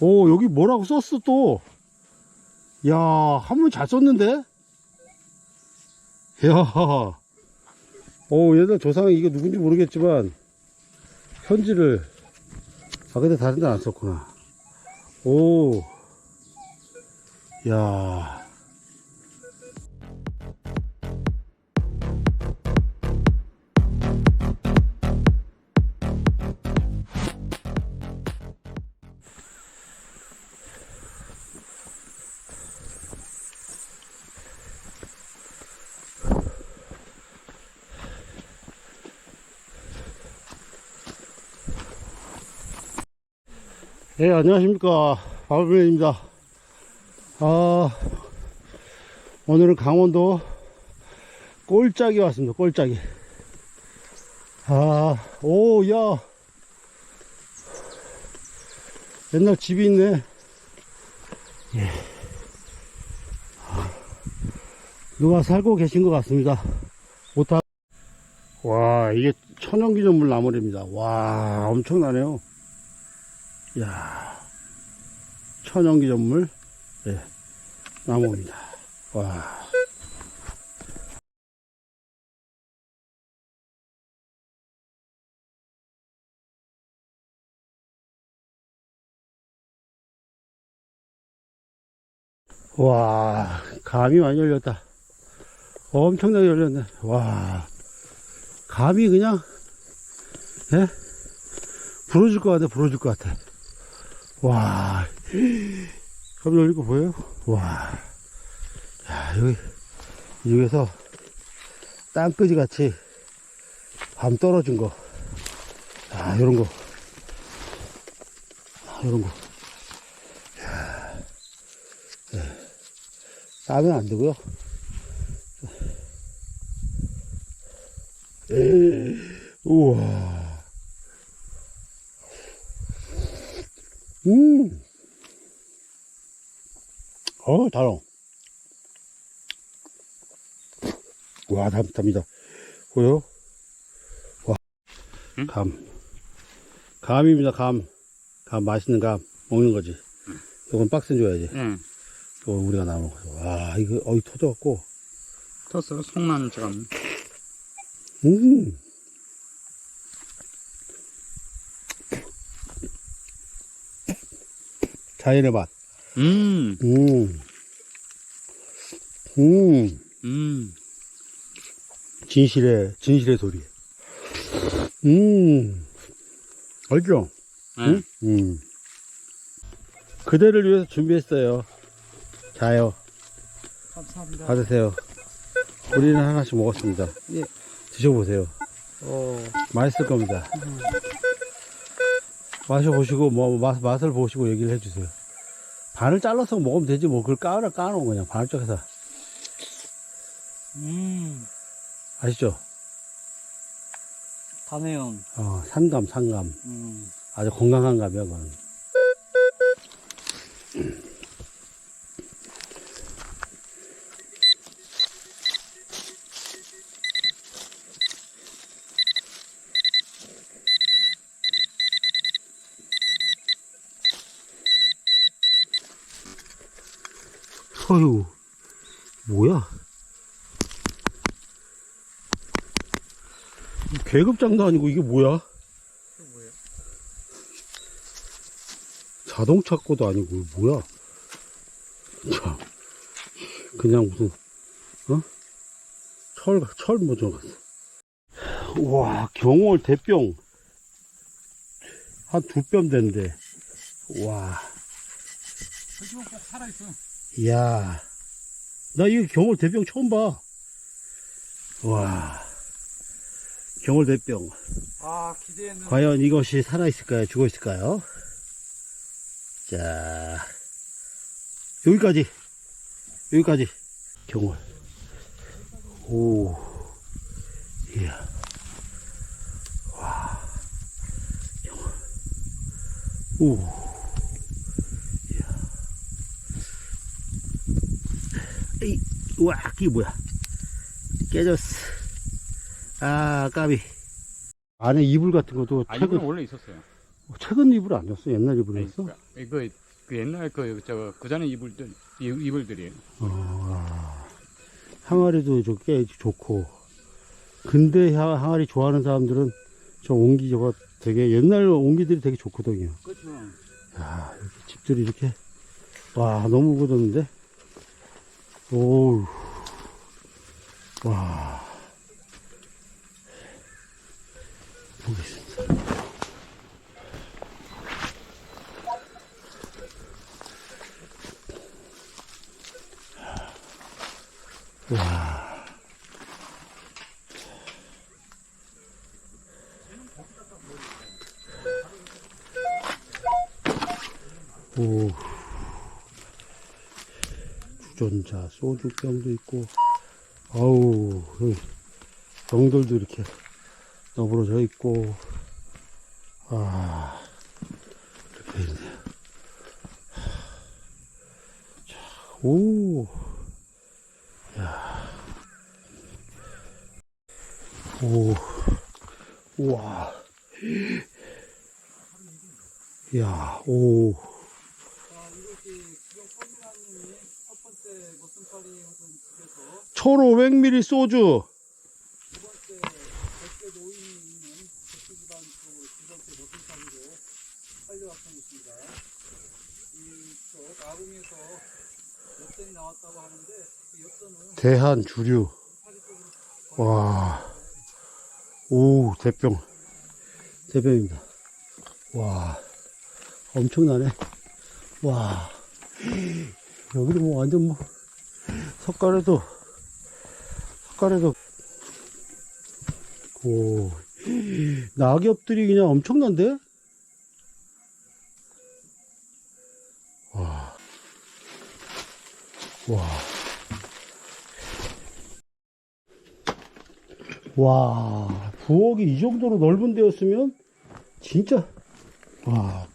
오, 여기 뭐라고 썼어, 또. 야, 한번 잘 썼는데? 야. 오, 얘들 조상이 이게 누군지 모르겠지만, 편지를, 아, 근데 다른 데는 안 썼구나. 오. 야. 예, 안녕하십니까. 바울맨입니다. 아, 오늘은 강원도 꼴짝이 왔습니다. 꼴짝이. 아, 오, 야. 옛날 집이 있네. 예. 누가 살고 계신 것 같습니다. 오타. 와, 이게 천연기념물 나무랍니다. 와, 엄청나네요. 이야, 천연기념물, 예, 나무입니다. 와. 와, 감이 많이 열렸다. 엄청나게 열렸네. 와, 감이 그냥, 예? 부러질 것 같아, 부러질 것 같아. 와, 감 열린 거 보여요? 와, 야, 여기, 여기서 땅끄지 같이 밤 떨어진 거. 아, 요런 거. 아, 요런 거. 야, 예. 따면 안 되고요. 에, 우와. 음. 어, 달아. 와, 담, 답니다. 보여? 와. 응? 감. 감입니다, 감. 감, 맛있는 감. 먹는 거지. 이건 박스 줘야지. 응. 이거 우리가 나눠 먹어. 와, 이거, 어이, 터져갖고. 텄어. 속만 지금. 음. 자연의 맛. 음. 음. 음. 음. 진실의, 진실의 소리. 음. 알죠? 응. 음. 그대를 위해서 준비했어요. 자요. 감사합니다. 받으세요. 우리는 하나씩 먹었습니다. 예. 드셔보세요. 어. 맛있을 겁니다. 마셔보시고, 뭐, 맛, 맛을 보시고 얘기를 해주세요. 반을 잘라서 먹으면 되지, 뭐, 그걸 까라, 까놓은 그냥 반을 쪼개서. 음. 아시죠? 다네요. 어, 산감, 산감. 음. 아주 건강한 감이야, 그건. 어휴, 뭐야? 계급장도 아니고 이게 뭐야? 자동차 거도 아니고 뭐야? 참 그냥 무슨 어? 철, 철 뭐죠? 와 경월 대병 한 두 뼘 된대 와꼭 살아있어. 이야 나 이거 경월 대병 처음 봐 와 경월 대병 아, 기대했는데. 과연 이것이 살아있을까요? 죽어있을까요? 자, 여기까지. 여기까지. 경월. 오, 이야. 와. 경월. 오. 이야. 에 이, 우와, 이게 뭐야. 깨졌어. 아, 까비. 안에 이불 같은 것도 아, 최근, 원래 있었어요. 최근 이불 아니었어? 옛날 이불이었어? 이거 그 옛날 그, 저, 그 전에 이불들, 이- 이불들이에요. 어, 항아리도 저꽤 좋고. 향- 항아리 좋아하는 사람들은 저 옹기 저거 되게 옛날 옹기들이 되게 좋거든요. 그렇죠. 야, 여기 집들이 이렇게. 와, 너무 굳었는데? 오우. 와. 보겠습니다. 와. 오. 주전자, 소주병도 있고, 아우, 여기 병들도 이렇게 너부러져 있고, 아, 이렇게 있네요. 자, 오, 야, 오, 우와, 야, 오. 아, 이것이 지금 선민아님이 첫 번째 머슴살이 하던 집에서 1500ml 소주. 대한 주류. 와. 오, 대병. 대병입니다. 와. 엄청나네. 와. 여기도 뭐 완전 뭐, 석가래도, 석가래도, 오. 낙엽들이 그냥 엄청난데? 와. 와. 와, 부엌이 이 정도로 넓은 데였으면 진짜, 와,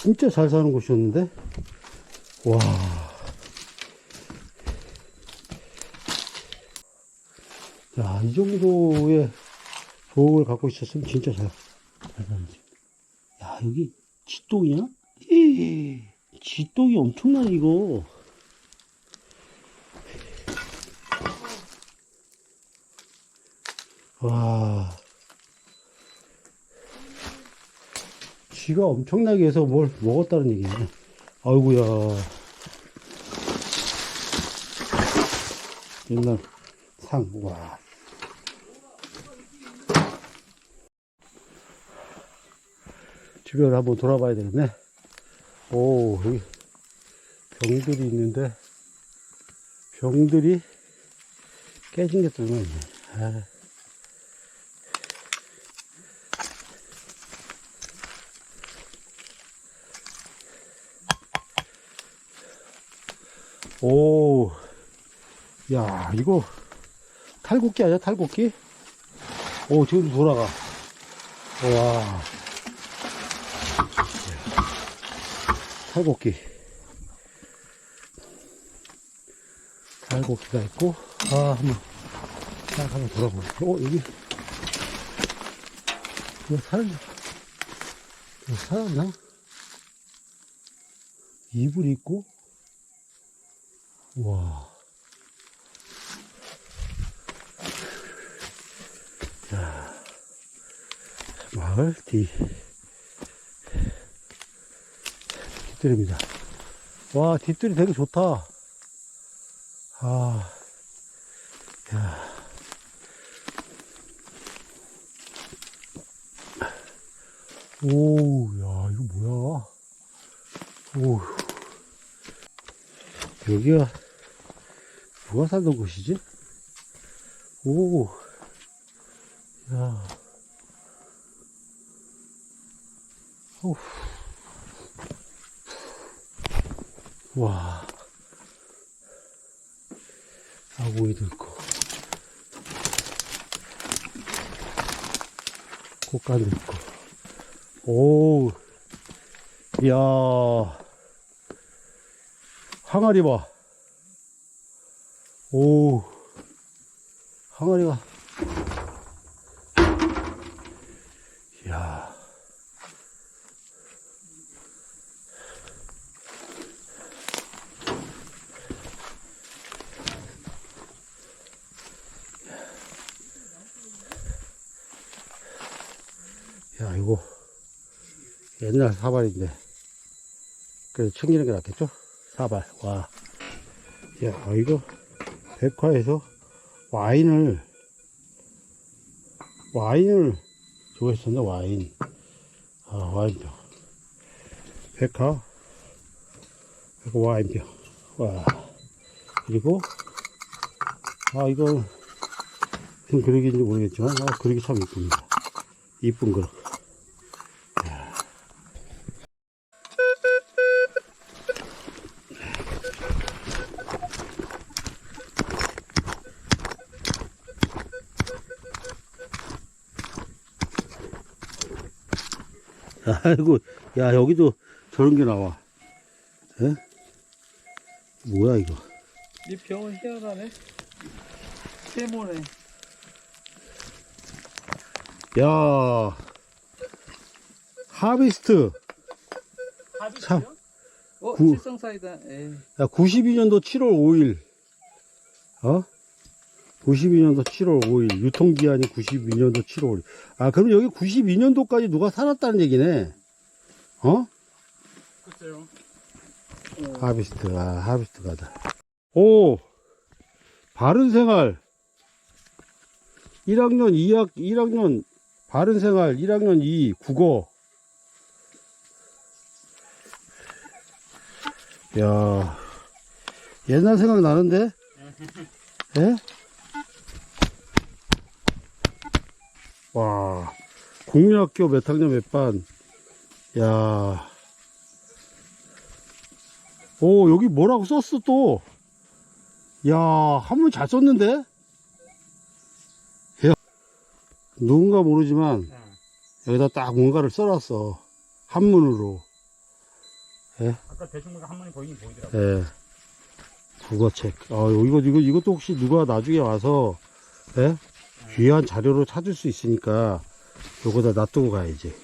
진짜 잘 사는 곳이었는데, 와. 이 정도의 부엌을 갖고 있었으면 진짜 잘, 잘 사는 집. 야, 여기 지똥이야? 에이, 지똥이 엄청나네, 이거. 와. 쥐가 엄청나게 해서 뭘 먹었다는 얘기네. 아이고야. 옛날 상, 와. 주변을 한번 돌아봐야 되겠네. 오, 여기 병들이 있는데, 병들이 깨진 게 또 있네. 아. 오, 야, 이거 탈곡기 아니야, 탈곡기? 오, 지금 돌아가. 와. 탈곡기. 탈곡기가 있고, 아, 한번, 딱 한번 돌아보겠습니다. 어, 여기. 이거 살, 이거 살았나? 이불이 있고, 와. 자, 마을 뒤. 뒷뜰입니다. 와, 뒷뜰이 되게 좋다. 아, 야. 오, 야, 이거 뭐야. 오. 여기가 누가 살던 곳이지? 오, 야, 오, 와, 아구이도 있고, 꽃간도 있고, 오, 이야, 항아리 봐. 오, 항아리가. 이야. 옛날 사발인데. 그래서 챙기는 게 낫겠죠? 사발. 와. 야, 이거, 백화에서 와인을, 와인을 좋아했었나, 와인. 아, 와인병. 백화. 그리고 와인병. 와. 그리고, 아, 이거, 무슨 그릇인지 모르겠지만, 아, 그릇이 참 이쁩니다. 이쁜 그릇. 아이고, 야, 여기도 저런 게 나와. 에? 뭐야, 이거. 이 병은 희한하네. 세모네. 야, 하비스트. 참. 어, 구- 칠성사이다. 에이. 야, 92년도 7월 5일. 어? 92년도 7월 5일. 유통기한이 92년도 7월 5일. 아, 그럼 여기 92년도까지 누가 살았다는 얘기네. 어? 글쎄요. 하비스트, 아, 하비스트 가다. 오! 바른 생활. 1학년 2학, 1학년, 바른 생활, 1학년 2, 국어. 야 옛날 생각 나는데? 예? 국민학교 몇 학년 몇 반. 야 오, 여기 뭐라고 썼어, 또? 야, 한문 잘 썼는데? 야, 누군가 모르지만, 여기다 딱 뭔가를 써놨어. 한문으로. 아까 대충 보니까 한 번이 보이긴 보이더라고. 예. 국어책. 아, 이거, 이거, 이것도 혹시 누가 나중에 와서, 예? 귀한 자료로 찾을 수 있으니까, 요거다 놔두고 가야지.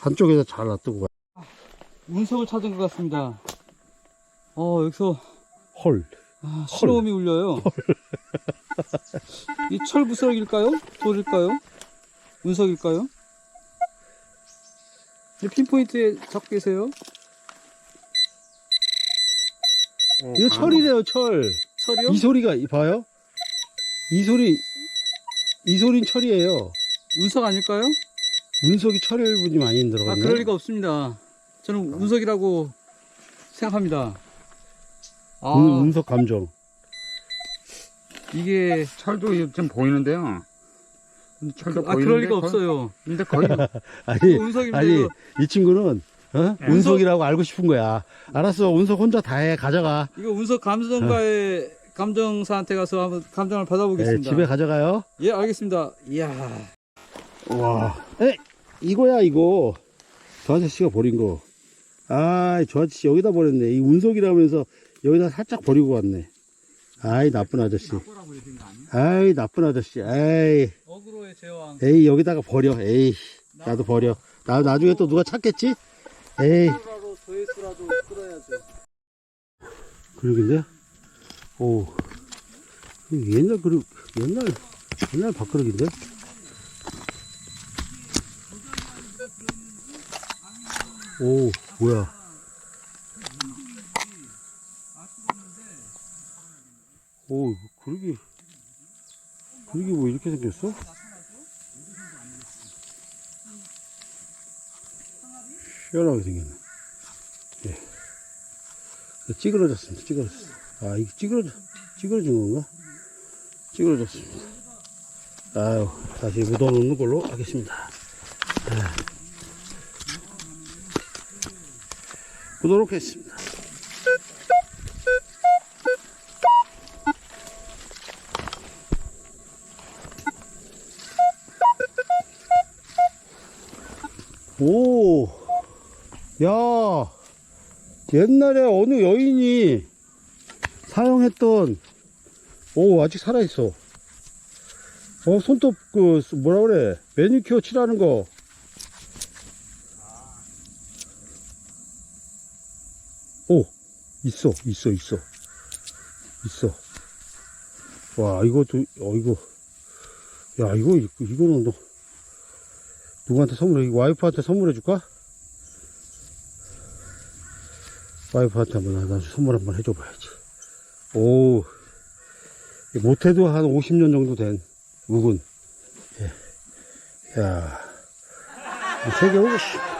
한쪽에다 잘 놔두고 가. 운석을 찾은 것 같습니다. 어, 여기서 헐. 아, 신호음이 울려요. 이 철부석일까요? 돌일까요? 운석일까요? 이 핀포인트에 잡고 계세요. 이거 철이래요, 철. 철이요? 이 소리가, 이- 봐요? 이 소리, 이 소린 철이에요. 운석 아닐까요? 운석이 철일 분이 많이 아, 들어갔네. 그럴 리가 없습니다. 저는 운석이라고 생각합니다. 아, 운, 운석 감정. 이게 철도 이좀 보이는데요. 철도 아 보이는데 그럴 리가 거의- 없어요. 근데 거의 아니, 운석인데 아니, 이 친구는, 어? 네. 운석이라고 알고 싶은 거야. 알았어, 운석 혼자 다 해, 가져가. 이거 운석 감정가의 감정사한테 가서 한번 감정을 예, 받아보겠습니다. 집에 가져가요. 예, 알겠습니다. 이야, 와. 에, 이거야, 이거. 저 아저씨가 버린 거. 아, 저 아저씨 여기다 버렸네. 이 운석이라면서 여기다 살짝 버리고 갔네. 아이, 나쁜 아저씨. 아이, 나쁜 아저씨. 에이, 어그로의 제왕. 에이, 여기다가 버려. 에이, 나도 버려. 나, 나중에 또 누가 찾겠지? 에이. 라도 조회수라도 끌어야죠. 그러긴데? 오. 옛날 그릇, 옛날, 옛날 밥그릇인데? 오, 뭐야. 오, 그릇이, 그릇이 뭐 이렇게 생겼어? 희한하게 생겼네. 찌그러졌습니다. 찌그러졌어. 아, 이게 찌그러져, 찌그러진 건가? 찌그러졌습니다. 아유, 다시 묻어놓는 걸로 하겠습니다. 아. 묻어놓겠습니다. 오, 야, 옛날에 어느 여인이 사용했던 오 아직 살아있어. 어 손톱 그 뭐라 그래? 매니큐어 칠하는 거 오, 있어, 있어, 있어. 있어. 와, 이것도, 어, 이거. 야, 이거, 이거- 이거는 너, 누구한테 선물해? 와이프한테 선물해 줄까? 와이프한테 한번 나 선물 한번 해줘 봐야지. 오, 못해도 한 50년 정도 된 묵은. 예. 야, 세개 오고, 씨.